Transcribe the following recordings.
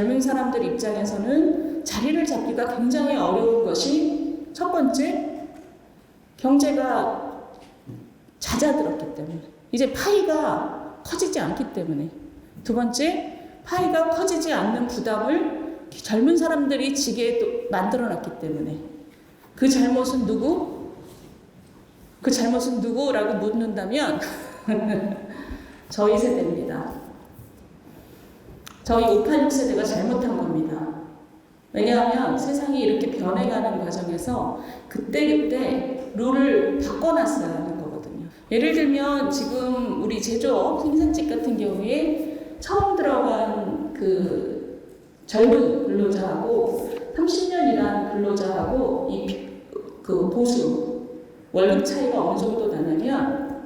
젊은 사람들 입장에서는 자리를 잡기가 굉장히 어려운 것이 첫 번째 경제가 잦아들었기 때문에 이제 파이가 커지지 않기 때문에 두 번째 파이가 커지지 않는 부담을 젊은 사람들이 지게 또 만들어 놨기 때문에 그 잘못은 누구? 그 잘못은 누구라고 묻는다면 저희 세대입니다. 저희 586 세대가 잘못한 겁니다. 왜냐하면 세상이 이렇게 변해가는 과정에서 그때그때 룰을 바꿔놨어야 하는 거거든요. 예를 들면 지금 우리 제조업 생산직 같은 경우에 처음 들어간 그 젊은 근로자하고 30년 일한 근로자하고 이 그 보수 월급 차이가 어느 정도 나냐면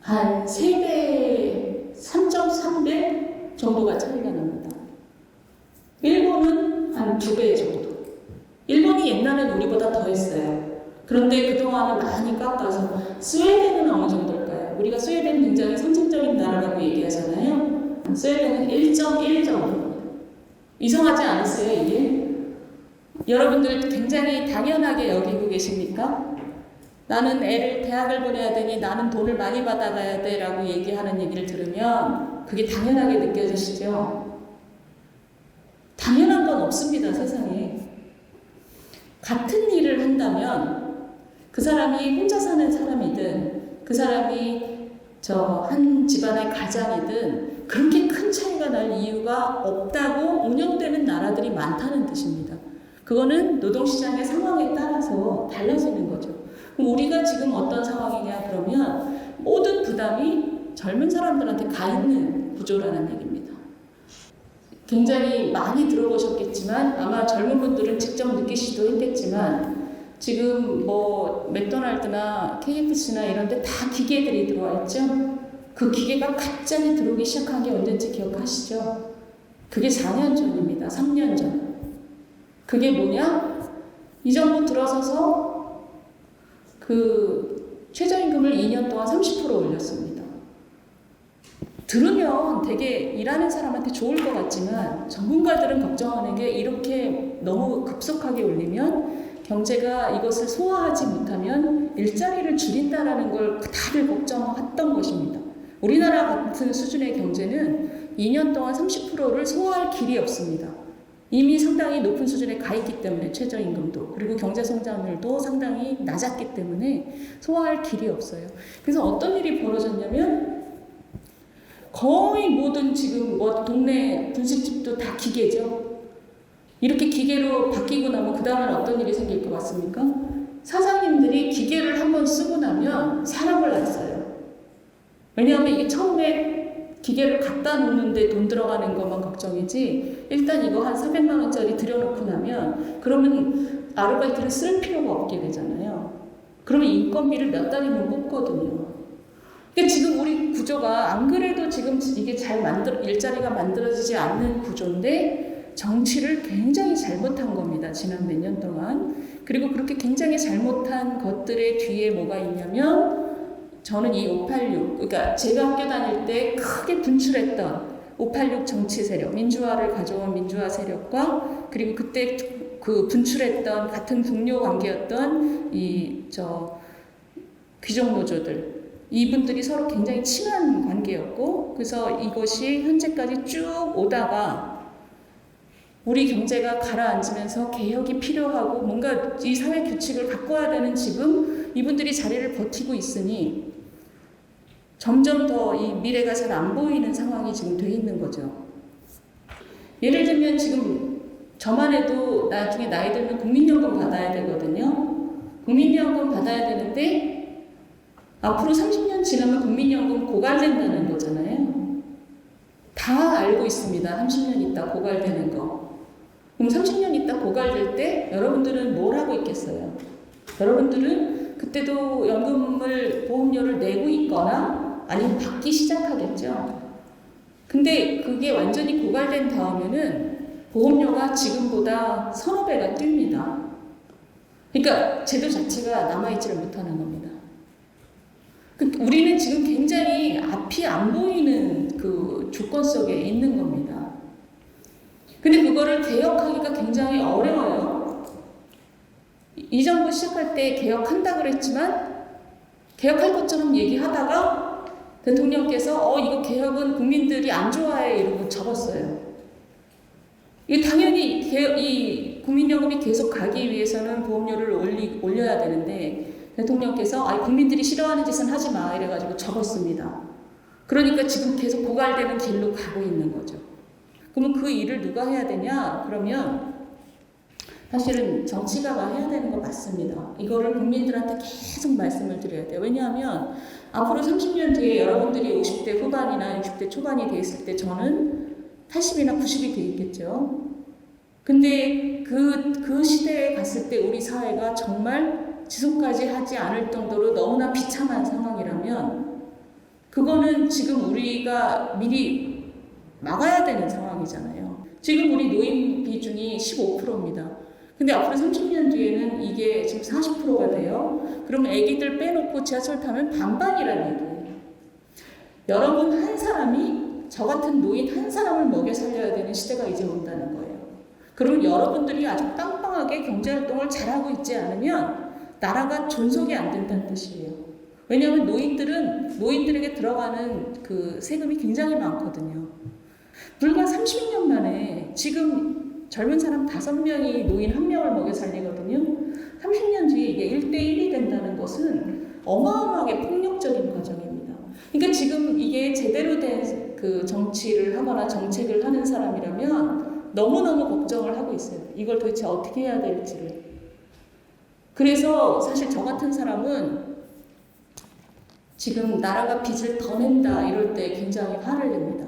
한 3배, 3.3배 정도가 차이가 납니다. 일본은 한두배 정도. 일본이 옛날엔 우리보다 더 했어요. 그런데 그동안은 많이 깎아서 스웨덴은 어느 정도일까요? 우리가 스웨덴 굉장히 선진적인 나라라고 얘기하잖아요. 스웨덴은 1.1 정도. 이상하지 않으세요, 이게? 여러분들 굉장히 당연하게 여기고 계십니까? 나는 애를 대학을 보내야 되니 나는 돈을 많이 받아가야 돼 라고 얘기하는 얘기를 들으면 그게 당연하게 느껴지시죠? 당연한 건 없습니다, 세상에. 같은 일을 한다면 그 사람이 혼자 사는 사람이든 그 사람이 저 한 집안의 가장이든 그렇게 큰 차이가 날 이유가 없다고 운영되는 나라들이 많다는 뜻입니다. 그거는 노동시장의 상황에 따라서 달라지는 거죠. 우리가 지금 어떤 상황이냐 그러면 모든 부담이 젊은 사람들한테 가 있는 구조라는 얘기입니다. 굉장히 많이 들어보셨겠지만 아마 젊은 분들은 직접 느끼시도 했겠지만 지금 뭐 맥도날드나 KFC나 이런 데 다 기계들이 들어와 있죠. 그 기계가 갑자기 들어오기 시작한 게 언제인지 기억하시죠? 그게 4년 전입니다. 3년 전. 그게 뭐냐? 이 정부 들어서서 그 최저임금을 2년 동안 30% 올렸습니다. 들으면 되게 일하는 사람한테 좋을 것 같지만 전문가들은 걱정하는 게 이렇게 너무 급속하게 올리면 경제가 이것을 소화하지 못하면 일자리를 줄인다라는 걸 다들 걱정했던 것입니다. 우리나라 같은 수준의 경제는 2년 동안 30%를 소화할 길이 없습니다. 이미 상당히 높은 수준에 가 있기 때문에 최저임금도 그리고 경제 성장률도 상당히 낮았기 때문에 소화할 길이 없어요. 그래서 어떤 일이 벌어졌냐면 거의 모든 지금 뭐 동네 분식집도 다 기계죠. 이렇게 기계로 바뀌고 나면 그 다음엔 어떤 일이 생길 것 같습니까? 사장님들이 기계를 한번 쓰고 나면 사람을 안 써요. 왜냐하면 이게 처음에 기계를 갖다 놓는데 돈 들어가는 것만 걱정이지 일단 이거 한 300만 원짜리 들여놓고 나면 그러면 아르바이트를 쓸 필요가 없게 되잖아요. 그러면 인건비를 몇 달이면 뽑거든요. 그러니까 지금 우리 구조가 안 그래도 지금 이게 잘 만들 일자리가 만들어지지 않는 구조인데 정치를 굉장히 잘못한 겁니다. 지난 몇 년 동안. 그리고 그렇게 굉장히 잘못한 것들의 뒤에 뭐가 있냐면 저는 이 586, 그러니까 제가 학교 다닐 때 크게 분출했던 586 정치 세력, 민주화를 가져온 민주화 세력과 그리고 그때 그 분출했던 같은 동료 관계였던 이 저 귀족 노조들 이분들이 서로 굉장히 친한 관계였고 그래서 이것이 현재까지 쭉 오다가 우리 경제가 가라앉으면서 개혁이 필요하고 뭔가 이 사회 규칙을 바꿔야 되는 지금 이분들이 자리를 버티고 있으니 점점 더 이 미래가 잘 안 보이는 상황이 지금 돼 있는 거죠. 예를 들면 지금 저만 해도 나중에 나이 들면 국민연금 받아야 되거든요. 국민연금 받아야 되는데 앞으로 30년 지나면 국민연금 고갈된다는 거잖아요. 다 알고 있습니다. 30년 있다 고갈되는 거. 그럼 30년 있다 고갈될 때 여러분들은 뭘 하고 있겠어요? 여러분들은 그때도 연금을 보험료를 내고 있거나 아니면 받기 시작하겠죠. 근데 그게 완전히 고갈된 다음에는 보험료가 지금보다 서너 배가 뜁니다. 그러니까 제도 자체가 남아있지를 못하는 겁니다. 그 우리는 지금 굉장히 앞이 안 보이는 그 조건 속에 있는 겁니다. 근데 그거를 개혁하기가 굉장히 어려워요. 이- 이 정부 시작할 때 개혁한다 그랬지만 개혁할 것처럼 얘기하다가 대통령께서 어 이거 개혁은 국민들이 안 좋아해 이러고 접었어요. 이 당연히 개- 이 국민연금이 계속 가기 위해서는 보험료를 올리, 올려야 되는데 대통령께서 아 국민들이 싫어하는 짓은 하지 마 이래가지고 접었습니다. 그러니까 지금 계속 고갈되는 길로 가고 있는 거죠. 그러면 그 일을 누가 해야 되냐? 그러면 사실은 정치가가 해야 되는 거 맞습니다. 이거를 국민들한테 계속 말씀을 드려야 돼요. 왜냐하면 앞으로 30년 뒤에 여러분들이 50대 후반이나 60대 초반이 돼 있을 때 저는 80이나 90이 돼 있겠죠. 근데 그, 그 시대에 갔을 때 우리 사회가 정말 지속하지 하지 않을 정도로 너무나 비참한 상황이라면 그거는 지금 우리가 미리 막아야 되는 상황이잖아요. 지금 우리 노인 비중이 15%입니다. 근데 앞으로 30년 뒤에는 이게 지금 40%가 돼요. 그러면 아기들 빼놓고 지하철 타면 반반이라는 얘기예요. 여러분 한 사람이 저 같은 노인 한 사람을 먹여 살려야 되는 시대가 이제 온다는 거예요. 그러면 여러분들이 아주 빵빵하게 경제활동을 잘하고 있지 않으면 나라가 존속이 안 된다는 뜻이에요. 왜냐하면 노인들은 노인들에게 들어가는 그 세금이 굉장히 많거든요. 불과 30년 만에 지금 젊은 사람 5명이 노인 1명을 먹여 살리거든요. 30년 뒤에 이게 1대1이 된다는 것은 어마어마하게 폭력적인 과정입니다. 그러니까 지금 이게 제대로 된 그 정치를 하거나 정책을 하는 사람이라면 너무너무 걱정을 하고 있어요. 이걸 도대체 어떻게 해야 될지를. 그래서 사실 저 같은 사람은 지금 나라가 빚을 더 낸다 이럴 때 굉장히 화를 냅니다.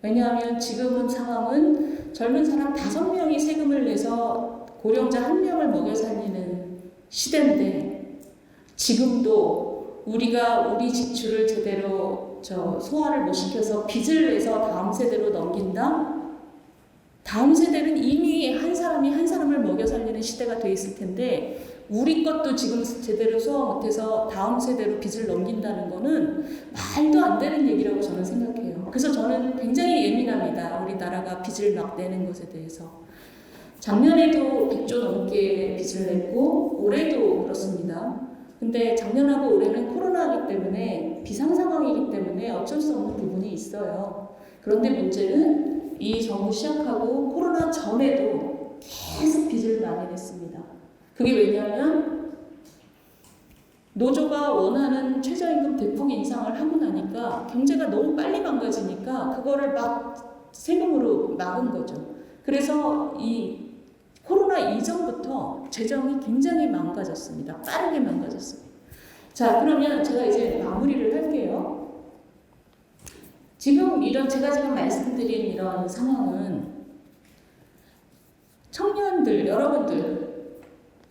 왜냐하면 지금은 상황은 젊은 사람 다섯 명이 세금을 내서 고령자 한 명을 먹여 살리는 시대인데 지금도 우리가 우리 지출을 제대로 저 소화를 못 시켜서 빚을 내서 다음 세대로 넘긴다? 다음 세대는 이미 한 사람이 한 사람을 먹여 살리는 시대가 돼 있을 텐데 우리 것도 지금 제대로 소화 못해서 다음 세대로 빚을 넘긴다는 거는 말도 안 되는 얘기라고 저는 생각해요. 그래서 저는 굉장히 예민합니다. 우리나라가 빚을 막 내는 것에 대해서. 작년에도 100조 넘게 빚을 냈고 올해도 그렇습니다. 근데 작년하고 올해는 코로나이기 때문에 비상 상황이기 때문에 어쩔 수 없는 부분이 있어요. 그런데 문제는 이 정부 시작하고 코로나 전에도 계속 빚을 많이 냈습니다. 그게 왜냐하면 노조가 원하는 최저임금 대폭 인상을 하고 나니까 경제가 너무 빨리 망가지니까 그거를 막 세금으로 막은 거죠. 그래서 이 코로나 이전부터 재정이 굉장히 망가졌습니다. 빠르게 망가졌습니다. 자, 그러면 제가 이제 마무리를 할게요. 지금 이런 제가 지금 말씀드린 이런 상황은 청년들, 여러분들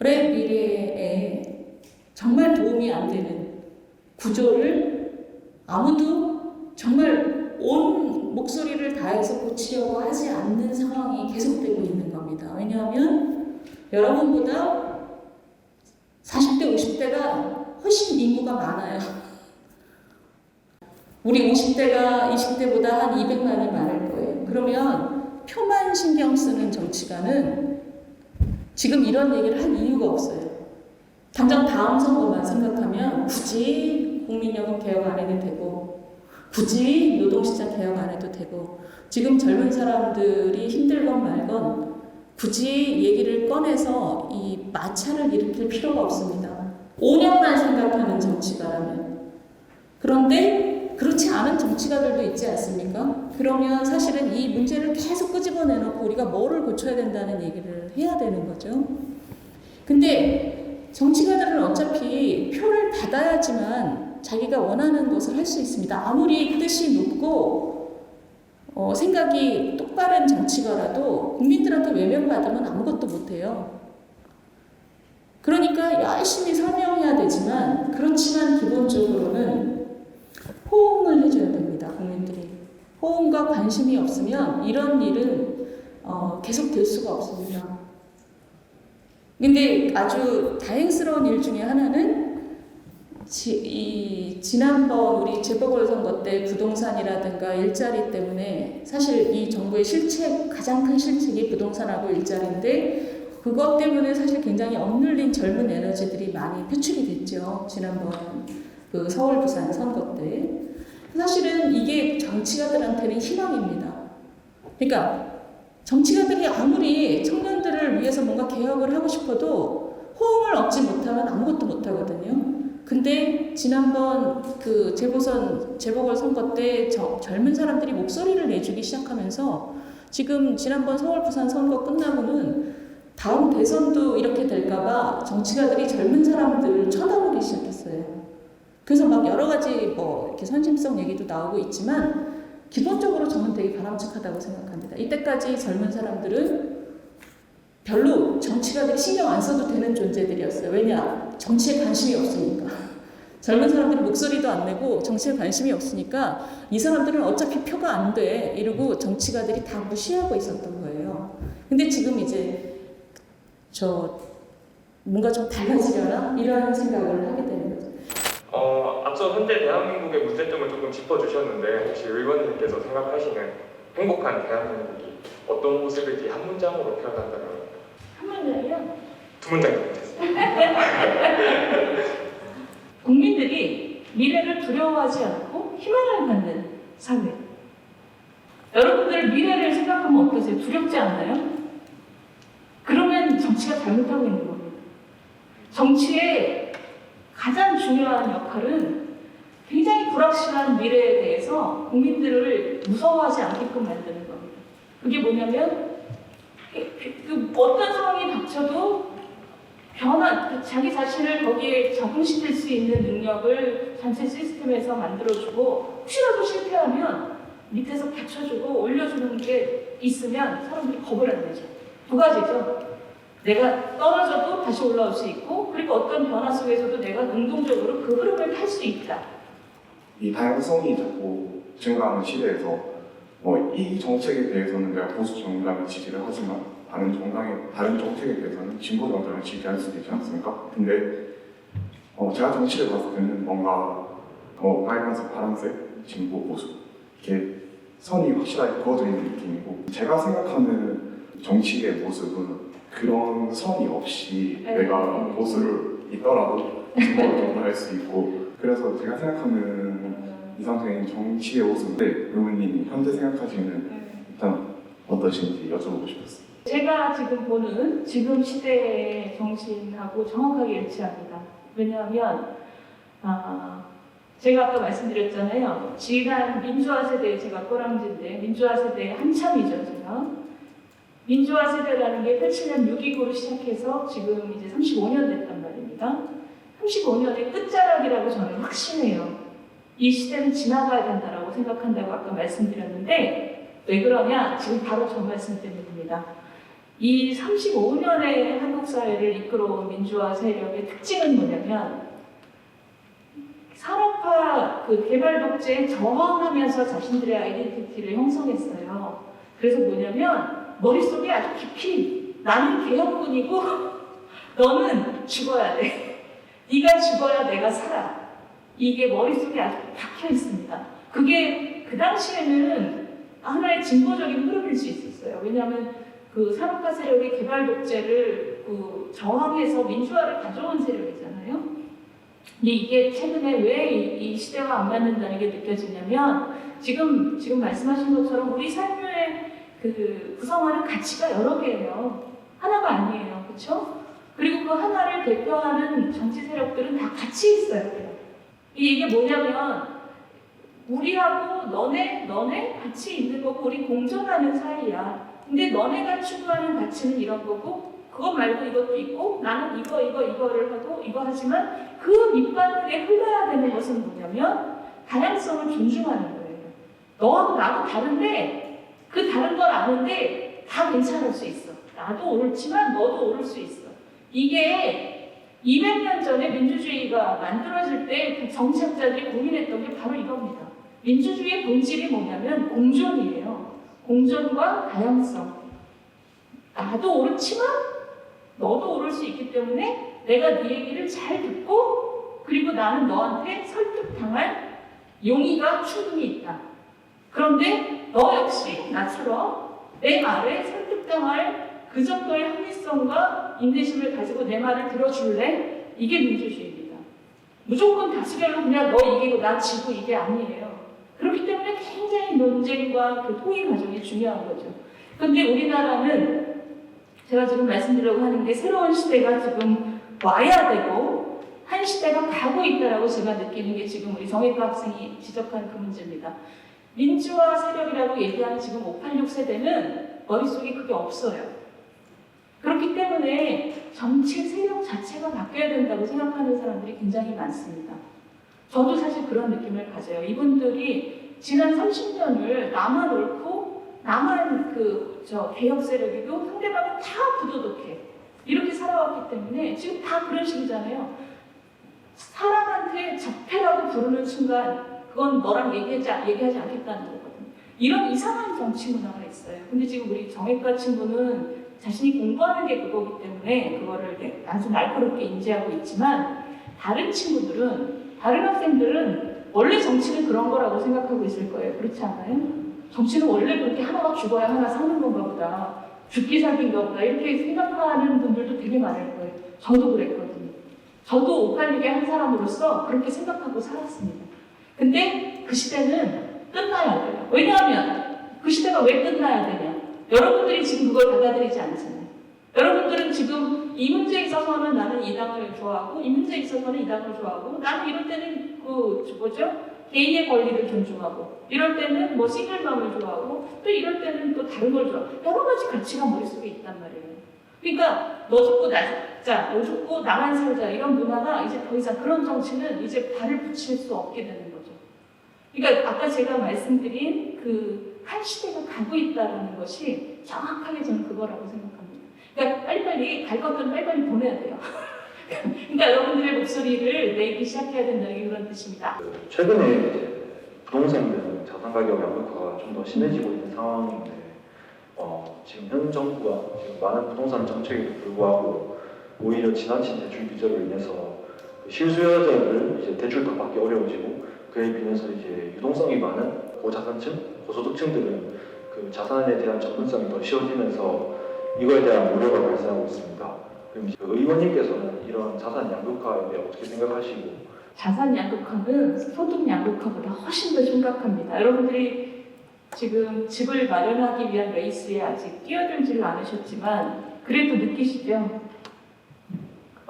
의 미래에 정말 도움이 안 되는 구조를 아무도 정말 온 목소리를 다해서 고치려고 하지 않는 상황이 계속되고 있는 겁니다. 왜냐하면 여러분보다 40대, 50대가 훨씬 인구가 많아요. 우리 50대가 20대보다 한 200만이 많을 거예요. 그러면 표만 신경 쓰는 정치가는 지금 이런 얘기를 할 이유가 없어요. 당장 다음 선거만 생각하면 굳이 국민연금 개혁 안 해도 되고 굳이 노동시장 개혁 안 해도 되고 지금 젊은 사람들이 힘들건 말건 굳이 얘기를 꺼내서 이 마찰을 일으킬 필요가 없습니다. 5년만 생각하는 정치가라면 그런데 그렇지 않은 정치가들도 있지 않습니까? 그러면 사실은 이 문제를 계속 끄집어내놓고 우리가 뭐를 고쳐야 된다는 얘기를 해야 되는 거죠. 근데 정치가들은 어차피 표를 받아야지만 자기가 원하는 것을 할 수 있습니다. 아무리 뜻이 높고 어, 생각이 똑바른 정치가라도 국민들한테 외면받으면 아무것도 못해요. 그러니까 열심히 설명해야 되지만 그렇지만 기본적으로는 호응을 해줘야 됩니다. 국민들이 호응과 관심이 없으면 이런 일은 어, 계속 될 수가 없습니다. 근데 아주 다행스러운 일 중에 하나는 지, 이 지난번 우리 재보궐선거 때 부동산이라든가 일자리 때문에 사실 이 정부의 실책 가장 큰 실책이 부동산하고 일자리인데 그것 때문에 사실 굉장히 억눌린 젊은 에너지들이 많이 표출이 됐죠 지난번 그 서울 부산 선거 때 사실은 이게 정치가들한테는 희망입니다. 그러니까 정치가들이 아무리 청년들을 위해서 뭔가 개혁을 하고 싶어도 호응을 얻지 못하면 아무것도 못 하거든요. 근데 지난번 그 재보선 재보궐 선거 때 저- 젊은 사람들이 목소리를 내주기 시작하면서 지금 지난번 서울 부산 선거 끝나고는 다음 대선도 이렇게 될까봐 정치가들이 젊은 사람들을 쳐다보기 시작했어요. 그래서 막 여러 가지 뭐 이렇게 선심성 얘기도 나오고 있지만 기본적으로 저는 되게 바람직하다고 생각합니다. 이때까지 젊은 사람들은 별로 정치가들이 신경 안 써도 되는 존재들이었어요. 왜냐? 정치에 관심이 없으니까. 젊은 사람들이 목소리도 안 내고 정치에 관심이 없으니까 이 사람들은 어차피 표가 안 돼. 이러고 정치가들이 다 무시하고 있었던 거예요. 근데 지금 이제 저 뭔가 좀 달라지려나? 이런 생각을 하게 거죠. 어, 앞서 현재 대한민국의 문제점을 조금 짚어주셨는데 혹시 의원님께서 생각하시는 행복한 대한민국이 어떤 모습일지 한 문장으로 표현한다면 한 문장이요? 두 문장이 되겠습니다. 국민들이 미래를 두려워하지 않고 희망을 갖는 사회. 여러분들 미래를 생각하면 어떠세요? 두렵지 않나요? 그러면 정치가 잘못하고 있는 겁니다. 정치의 가장 중요한 역할은 굉장히 불확실한 미래에 대해서 국민들을 무서워하지 않게끔 만드는 겁니다. 그게 뭐냐면 그- 그 어떤 상황이 닥쳐도 변화, 그 자기 자신을 거기에 적응시킬 수 있는 능력을 전체 시스템에서 만들어주고 혹시라도 실패하면 밑에서 받쳐주고 올려주는 게 있으면 사람들이 겁을 안 내죠. 두 가지죠. 내가 떨어져도 다시 올라올 수 있고 그리고 어떤 변화 속에서도 내가 능동적으로 그 흐름을 탈 수 있다. 이 다양성이 자꾸 증가하는 시대에서 뭐 이 정책에 대해서는 내가 보수 정당을 지지를 하지만 다른 정당의 다른 정책에 대해서는 진보 정당을 지지할 수도 있지 않습니까? 근데 어, 제가 정치를 봤을 때는 뭔가 어, 빨간색, 파란색, 진보, 보수 이렇게 선이 확실하게 그어져 있는 느낌이고 제가 생각하는 정치의 모습은 그런 선이 없이 네. 내가 보수를 있더라도 진보를 정말 수 있고 그래서 제가 생각하는 이상적인 정치의 모습인데 의원님이 현재 생각하시는 일단 어떠신지 여쭤보고 싶었어요. 제가 지금 보는 지금 시대의 정신하고 정확하게 일치합니다. 왜냐하면 아, 제가 아까 말씀드렸잖아요. 지난 민주화 세대에 제가 꼬랑지인데 민주화 세대 한참이죠, 제가. 민주화 세대라는 게 87년 6.29로 시작해서 지금 이제 35년 됐단 말입니다. 35년의 끝자락이라고 저는 확신해요. 이 시대는 지나가야 된다라고 생각한다고 아까 말씀드렸는데 왜 그러냐? 지금 바로 저 말씀 때문입니다. 이 35년의 한국 사회를 이끌어온 민주화 세력의 특징은 뭐냐면 산업화 그 개발 독재에 저항하면서 자신들의 아이덴티티를 형성했어요. 그래서 뭐냐면 머릿속에 아주 깊이 나는 개혁군이고 너는 죽어야 돼. 네가 죽어야 내가 살아. 이게 머릿속에 아주 박혀 있습니다. 그게 그 당시에는 하나의 진보적인 흐름일 수 있었어요. 왜냐하면 그 산업화 세력의 개발 독재를 그 저항해서 민주화를 가져온 세력이잖아요. 근데 이게 최근에 왜 이 시대와 안 맞는다는 게 느껴지냐면 지금 지금 말씀하신 것처럼 우리 삶의 그 구성하는 가치가 여러 개예요. 하나가 아니에요, 그렇죠? 그리고 그 하나를 대표하는 정치 세력들은 다 같이 있어야 돼요. 이게 뭐냐면 우리하고 너네 너네 같이 있는 거고 우리 공존하는 사이야. 근데 너네가 추구하는 가치는 이런 거고 그것 말고 이것도 있고 나는 이거 이거 이거를 하고 이거 하지만 그 밑바닥에 흘러야 되는 것은 뭐냐면 다양성을 존중하는 거예요. 너하고 나도 다른데 그 다른 걸 아는데 다 괜찮을 수 있어. 나도 옳지만 너도 옳을 수 있어. 이게 200년 전에 민주주의가 만들어질 때 그 정치학자들이 고민했던 게 바로 이겁니다. 민주주의의 본질이 뭐냐면 공존이에요. 공존과 다양성. 나도 옳지만 너도 옳을 수 있기 때문에 내가 네 얘기를 잘 듣고 그리고 나는 너한테 설득당할 용의가 충분히 있다. 그런데 너 역시 나처럼 내 말에 설득당할 그 정도의 합리성과 인내심을 가지고 내 말을 들어줄래? 이게 민주주의입니다. 무조건 다수결로 그냥 너 이기고 나 지고 이게 아니에요. 그렇기 때문에 굉장히 논쟁과 그 통일 과정이 중요한 거죠. 그런데 우리나라는 제가 지금 말씀드리려고 하는 게 새로운 시대가 지금 와야 되고 한 시대가 가고 있다라고 제가 느끼는 게 지금 우리 정혜과 학생이 지적한 그 문제입니다. 민주화 세력이라고 얘기하는 지금 586 세대는 머릿속에 그게 없어요. 그렇기 때문에 정치 세력 자체가 바뀌어야 된다고 생각하는 사람들이 굉장히 많습니다. 저도 사실 그런 느낌을 가져요. 이분들이 지난 30년을 나만 옳고 나만 그 저 개혁 세력이고 상대방은 다 부도덕해 이렇게 살아왔기 때문에 지금 다 그런 식이잖아요. 사람한테 적폐라고 부르는 순간 그건 너랑 얘기하지, 얘기하지 않겠다는 거거든요. 이런 이상한 정치 문화가 있어요. 근데 지금 우리 정외과 친구는 자신이 공부하는 게 그거기 때문에 그거를 아주 날카롭게 인지하고 있지만 다른 친구들은 다른 학생들은 원래 정치는 그런 거라고 생각하고 있을 거예요. 그렇지 않아요? 정치는 원래 그렇게 하나가 죽어야 하나 사는 건가 보다. 죽기 살기인가 보다. 이렇게 생각하는 분들도 되게 많을 거예요. 저도 그랬거든요. 저도 586의 한 사람으로서 그렇게 생각하고 살았습니다. 근데 그 시대는 끝나야 돼요. 왜냐하면 그 시대가 왜 끝나야 되냐? 여러분들이 지금 그걸 받아들이지 않잖아요. 여러분들은 지금 이 문제에 있어서는 나는 이 당을 좋아하고 이 문제에 있어서는 이 당을 좋아하고 나는 이럴 때는 그 뭐죠? 개인의 권리를 존중하고 이럴 때는 뭐 싱글맘을 좋아하고 또 이럴 때는 또 다른 걸 좋아하고 여러 가지 가치가 머릿속에 있단 말이에요. 그러니까 너 죽고 나 죽자, 너 죽고 나만 살자 이런 문화가 이제 더 이상 그런 정치는 이제 발을 붙일 수 없게 되는 거죠. 그러니까 아까 제가 말씀드린 그 한 시대가 가고 있다라는 것이 정확하게 저는 그거라고 생각합니다. 그러니까 빨리빨리 갈 것들은 빨리빨리 보내야 돼요. 그러니까 여러분들의 목소리를 내기 시작해야 된다는 게 그런 뜻입니다. 그 최근에 이제 부동산이나 자산 가격 양극화가 좀 더 심해지고 있는 상황인데 어, 지금 현 정부가 지금 많은 부동산 정책에도 불구하고 오히려 지나친 대출 규제로 인해서 그 실수요자를 이제 대출 더 받기 어려워지고 그에 비해서 이제 유동성이 많은 고자산층, 고소득층 들은 그 자산에 대한 접근성이 더 쉬워지면서 이거에 대한 우려가 발생하고 있습니다. 그럼 이제 그 의원님께서는 이런 자산 양극화에 대해 어떻게 생각하시고 자산 양극화는 소득 양극화보다 훨씬 더 심각합니다. 여러분들이 지금 집을 마련하기 위한 레이스에 아직 뛰어들지를 않으셨지만 그래도 느끼시죠?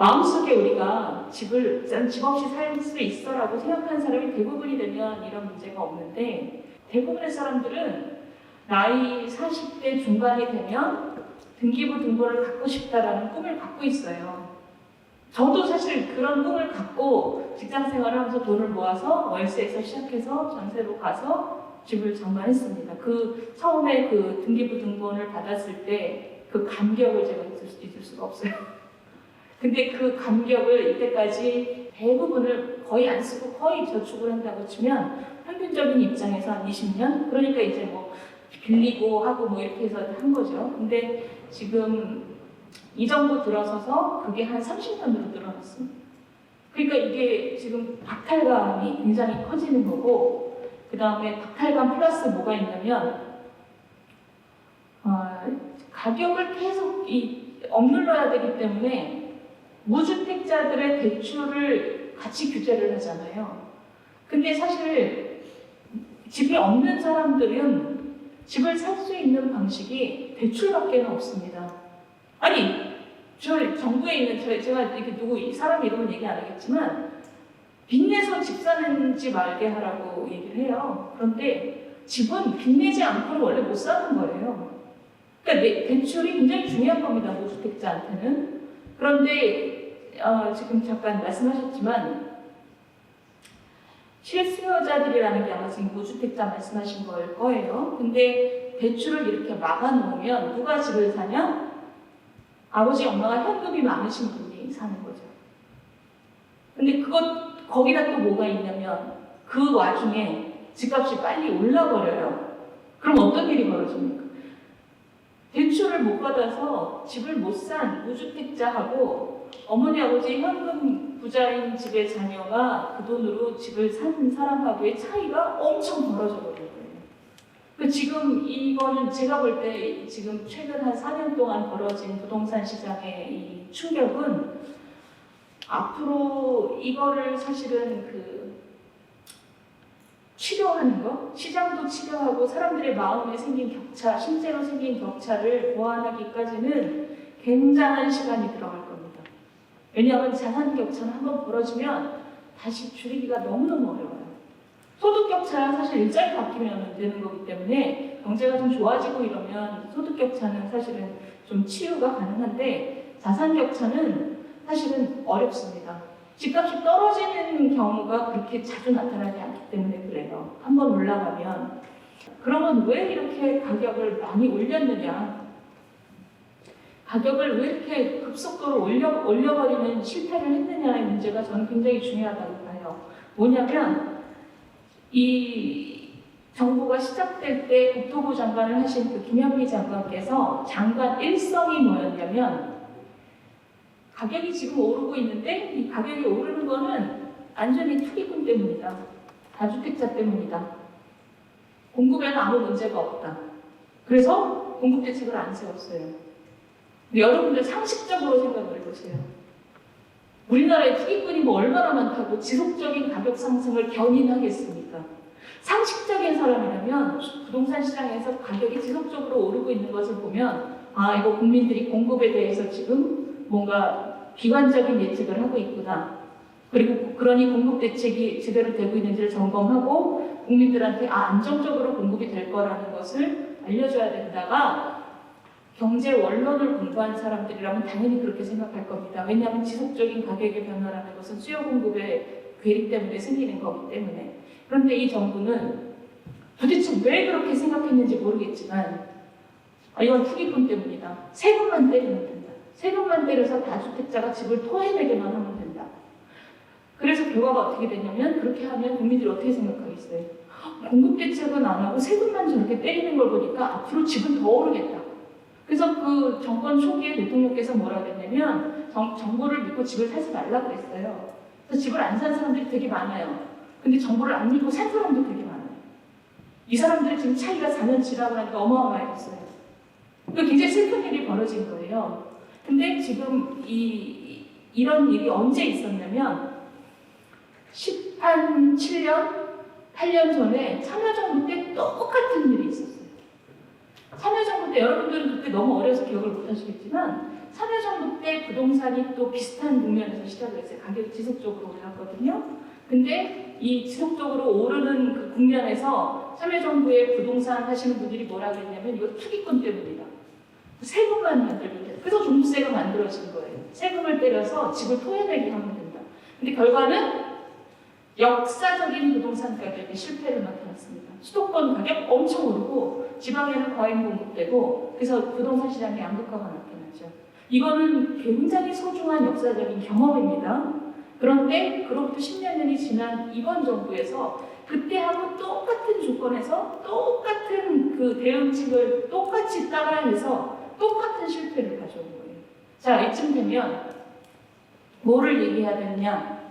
마음속에 우리가 집을 난집 없이 살 수 있어라고 생각하는 사람이 대부분이 되면 이런 문제가 없는데 대부분의 사람들은 나이 40대 중반이 되면 등기부 등본을 갖고 싶다라는 꿈을 갖고 있어요. 저도 사실 그런 꿈을 갖고 직장 생활을 하면서 돈을 모아서 월세에서 시작해서 전세로 가서 집을 장만했습니다. 그 처음에 그 등기부 등본을 받았을 때 그 감격을 제가 잊을 수가 없어요. 근데 그 감격을 이때까지 대부분을 거의 안 쓰고 거의 저축을 한다고 치면 평균적인 입장에서 한 20년? 그러니까 이제 뭐 빌리고 하고 뭐 이렇게 해서 한 거죠. 근데 지금 이 정도 들어서서 그게 한 30년으로 늘어났습니다. 그러니까 이게 지금 박탈감이 굉장히 커지는 거고, 그 다음에 박탈감 플러스 뭐가 있냐면, 어, 가격을 계속 이, 억눌러야 되기 때문에 무주택자들의 대출을 같이 규제를 하잖아요. 근데 사실 집이 없는 사람들은 집을 살 수 있는 방식이 대출밖에 없습니다. 아니, 저 정부에 있는 저 제가 이렇게 누구 이 사람 이름은 얘기 안 하겠지만 빚내서 집 사는지 말게 하라고 얘기를 해요. 그런데 집은 빚내지 않고는 원래 못 사는 거예요. 그러니까 내- 대출이 굉장히 중요한 겁니다. 무주택자한테는. 그런데 어, 지금 잠깐 말씀하셨지만 실수요자들이라는 게 아마 지금 무주택자 말씀하신 거일 거예요. 근데 대출을 이렇게 막아놓으면 누가 집을 사냐? 아버지, 엄마가 현금이 많으신 분이 사는 거죠. 근데 그것, 거기다 또 뭐가 있냐면 그 와중에 집값이 빨리 올라버려요. 그럼 어떤 일이 벌어집니까? 대출을 못 받아서 집을 못 산 무주택자하고 어머니 아버지 현금 부자인 집의 자녀가 그 돈으로 집을 산 사람하고의 차이가 엄청 벌어져 버린 거예요. 그 지금 이거는 제가 볼 때 지금 최근 한 4년 동안 벌어진 부동산 시장의 이 충격은 앞으로 이거를 사실은 그 치료하는 거, 시장도 치료하고 사람들의 마음에 생긴 격차, 실제로 생긴 격차를 보완하기까지는 굉장한 시간이 들어갈 겁니다. 왜냐하면 자산 격차는 한번 벌어지면 다시 줄이기가 너무너무 어려워요. 소득 격차야 사실 일자리 바뀌면 되는 거기 때문에 경제가 좀 좋아지고 이러면 소득 격차는 사실은 좀 치유가 가능한데 자산 격차는 사실은 어렵습니다. 집값이 떨어지는 경우가 그렇게 자주 나타나지 않기 때문에 그래요. 한번 올라가면. 그러면 왜 이렇게 가격을 많이 올렸느냐? 가격을 왜 이렇게 급속도로 올려, 올려버리는 실패를 했느냐의 문제가 저는 굉장히 중요하다고 봐요. 뭐냐면, 이 정부가 시작될 때 국토부 장관을 하신 그 김현미 장관께서 장관 일성이 뭐였냐면, 가격이 지금 오르고 있는데 이 가격이 오르는 거는 완전히 투기꾼 때문이다. 다주택자 때문이다. 공급에는 아무 문제가 없다. 그래서 공급 대책을 안 세웠어요. 여러분들 상식적으로 생각을 해보세요. 우리나라에 투기꾼이 뭐 얼마나 많다고 지속적인 가격 상승을 견인하겠습니까? 상식적인 사람이라면 부동산 시장에서 가격이 지속적으로 오르고 있는 것을 보면 아 이거 국민들이 공급에 대해서 지금 뭔가 비관적인 예측을 하고 있구나. 그리고 그러니 공급 대책이 제대로 되고 있는지를 점검하고 국민들한테 아 안정적으로 공급이 될 거라는 것을 알려줘야 된다가 경제 원론을 공부한 사람들이라면 당연히 그렇게 생각할 겁니다. 왜냐하면 지속적인 가격의 변화라는 것은 수요 공급의 괴리 때문에 생기는 거기 때문에. 그런데 이 정부는 도대체 왜 그렇게 생각했는지 모르겠지만 아, 이건 투기꾼 때문이다. 세금만 때리면 된다. 세금만 때려서 다주택자가 집을 토해내게만 하면 된다. 그래서 결과가 어떻게 되냐면 그렇게 하면 국민들이 어떻게 생각하겠어요? 공급 대책은 안 하고 세금만 저렇게 때리는 걸 보니까 앞으로 집은 더 오르겠다. 그래서 그 정권 초기에 대통령께서 뭐라 그랬냐면 정, 정부를 믿고 집을 사지 말라고 했어요. 그래서 집을 안 산 사람들이 되게 많아요. 근데 정부를 안 믿고 산 사람도 되게 많아요. 이 사람들이 지금 차이가 4년 지나고 나니까 어마어마해졌어요. 그 굉장히 슬픈 일이 벌어진 거예요. 근데 지금 이, 이런 일이 언제 있었냐면 18, 7년, 8년 전에 참여정부 때 똑같은 일이 있었어요. 참여정부 때 여러분들은 그때 너무 어려서 기억을 못 하시겠지만 참여정부 때 부동산이 또 비슷한 국면에서 시작을 했어요. 가격이 지속적으로 올랐거든요. 근데 이 지속적으로 오르는 그 국면에서 참여정부의 부동산 하시는 분들이 뭐라 그랬냐면 이거 투기꾼 때문이다. 세금만 만들면 돼. 그래서 종부세가 만들어진 거예요. 세금을 때려서 집을 토해내게 하면 된다. 근데 결과는 역사적인 부동산 가격이 실패를 나타났습니다. 수도권 가격 엄청 오르고 지방에는 과잉 공급되고 그래서 부동산 시장의 양극화가 나타났죠. 이거는 굉장히 소중한 역사적인 경험입니다. 그런데 그로부터 10여 년이 지난 이번 정부에서 그때하고 똑같은 조건에서 똑같은 그 대응책을 똑같이 따라해서 똑같은 실패를 가져온 거예요. 자, 이쯤 되면 뭐를 얘기해야 되느냐?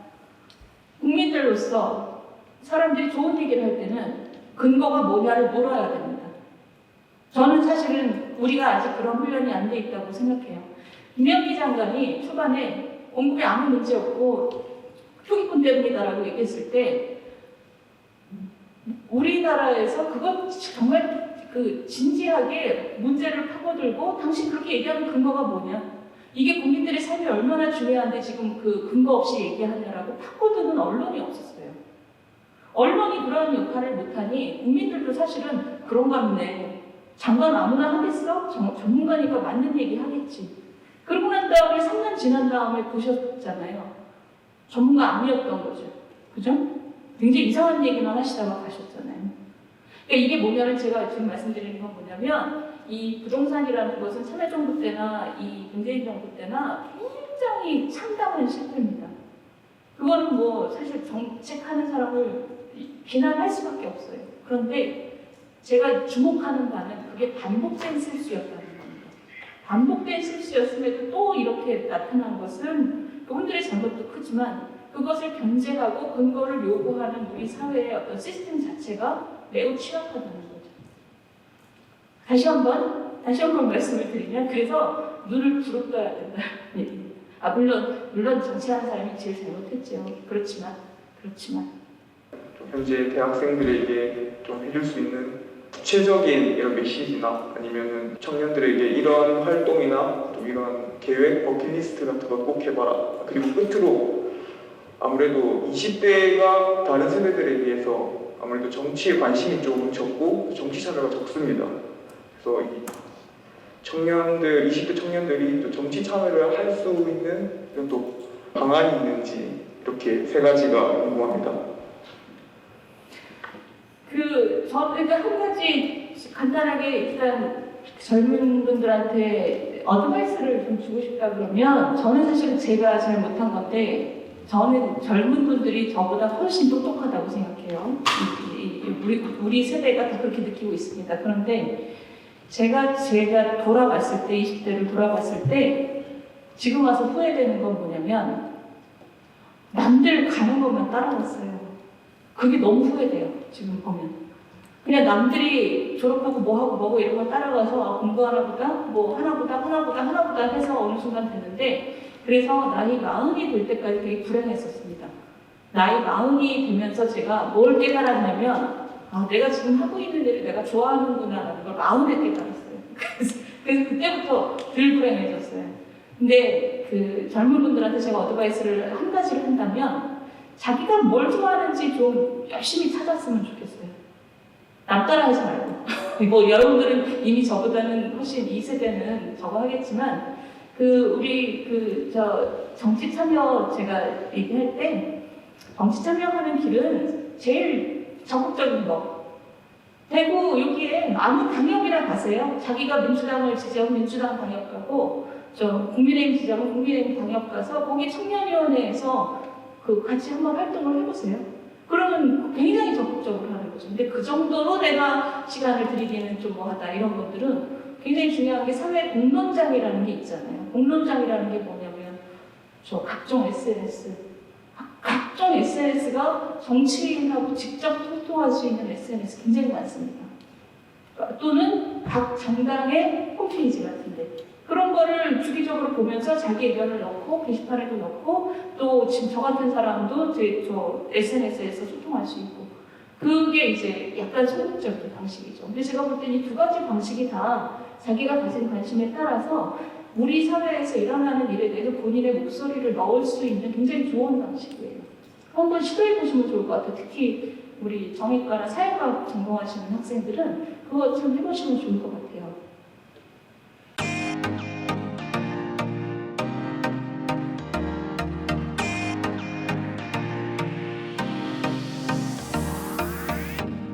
국민들로서 사람들이 좋은 얘기를 할 때는 근거가 뭐냐를 물어야 됩니다. 저는 사실은 우리가 아직 그런 훈련이 안 돼 있다고 생각해요. 김영기 장관이 초반에 공급에 아무 문제 없고 투기꾼 때문이다라고 얘기했을 때 우리나라에서 그것 정말 그 진지하게 문제를 파고들고 당신 그렇게 얘기하는 근거가 뭐냐? 이게 국민들의 삶이 얼마나 중요한데 지금 그 근거 없이 얘기하냐라고 파고드는 언론이 없었어요. 언론이 그런 역할을 못하니 국민들도 사실은 그런가 보네. 장관 아무나 하겠어? 정- 전문가니까 맞는 얘기 하겠지. 그러고 난 다음에 3년 지난 다음에 보셨잖아요. 전문가 아니었던 거죠. 그죠? 굉장히 이상한 얘기만 하시다가 가셨잖아요. 그러니까 이게 뭐냐면 제가 지금 말씀드리는 건 뭐냐면 이 부동산이라는 것은 참여정부 때나 이 문재인 정부 때나 굉장히 참담한 실패입니다. 그거는 뭐 사실 정책하는 사람을 비난할 수밖에 없어요. 그런데 제가 주목하는 바는 그게 반복된 실수였다는 겁니다. 반복된 실수였음에도 또 이렇게 나타난 것은 그분들의 잘못도 크지만 그것을 견제하고 근거를 요구하는 우리 사회의 어떤 시스템 자체가 매우 취약하다는 거죠. 다시 한번 다시 한번 말씀을 드리면 그래서 눈을 부릅떠야 된다. 아 물론 물론 정치하는 사람이 제일 잘못했죠. 그렇지만 그렇지만 좀 현재 대학생들에게 좀 해줄 수 있는 구체적인 이런 메시지나 아니면은 청년들에게 이런 활동이나 또 이런 계획, 버킷리스트 같은 거 꼭 해봐라. 그리고 끝으로 아무래도 20대가 다른 세대들에 비해서 아무래도 정치에 관심이 조금 적고 정치 참여가 적습니다. 이 청년들, 20대 청년들이 또 정치 참여를 할 수 있는 이런 또 방안이 있는지 이렇게 세 가지가 궁금합니다. 그 저는 그러니까 한 가지 간단하게 일단 젊은 분들한테 어드바이스를 좀 주고 싶다 그러면 저는 사실은 제가 잘 못한 건데 저는 젊은 분들이 저보다 훨씬 똑똑하다고 생각해요. 우리 우리 세대가 다 그렇게 느끼고 있습니다. 그런데 제가 제가 돌아봤을 때 20대를 돌아봤을 때 지금 와서 후회되는 건 뭐냐면 남들 가는 것만 따라갔어요. 그게 너무 후회돼요. 지금 보면. 그냥 남들이 졸업하고 뭐하고 뭐고 이런 거 따라가서 아, 공부하나 보다, 뭐 하나 보다, 하나 보다, 하나 보다 해서 어느 순간 됐는데 그래서 나이 마흔이 될 때까지 되게 불행했었습니다. 나이 마흔이 되면서 제가 뭘 깨달았냐면 아, 내가 지금 하고 있는 일을 내가 좋아하는구나라는 걸 마흔에 깨달았어요. 그래서, 그래서 그때부터 덜 불행해졌어요. 근데 그 젊은 분들한테 제가 어드바이스를 한 가지를 한다면 자기가 뭘 좋아하는지 좀 열심히 찾았으면 좋겠어요. 남 따라 하지 말고. 뭐 여러분들은 이미 저보다는 훨씬 이 세대는 저거 하겠지만 그 우리 그 저 정치 참여 제가 얘기할 때 정치 참여하는 길은 제일 적극적인 거. 대구 여기에 아무 당협이나 가세요. 자기가 민주당을 지지하고 민주당 당협 가고 저 국민의힘 지지하고 국민의힘 당협 가서 거기 청년위원회에서 그 같이 한번 활동을 해보세요. 그러면 굉장히 적극적으로 하는 거죠. 근데 그 정도로 내가 시간을 들이기는 좀 뭐하다 이런 것들은 굉장히 중요한 게 사회 공론장이라는 게 있잖아요. 공론장이라는 게 뭐냐면 저 각종 SNS, 각종 SNS가 정치인하고 직접 소통할 수 있는 SNS 굉장히 많습니다. 또는 각 정당의 홈페이지 같은데 그런 거를 주기적으로 보면서 자기 의견을 넣고 게시판에도 넣고 또 지금 저 같은 사람도 제, 저 SNS에서 소통할 수 있고 그게 이제 약간 소극적인 방식이죠. 근데 제가 볼 때는 이 두 가지 방식이 다 자기가 가진 관심에 따라서 우리 사회에서 일어나는 일에 대해서 본인의 목소리를 넣을 수 있는 굉장히 좋은 방식이에요. 한번 시도해 보시면 좋을 것 같아요. 특히 우리 정의과나 사회과학 전공하시는 학생들은 그거 참 해보시면 좋을 것 같아요.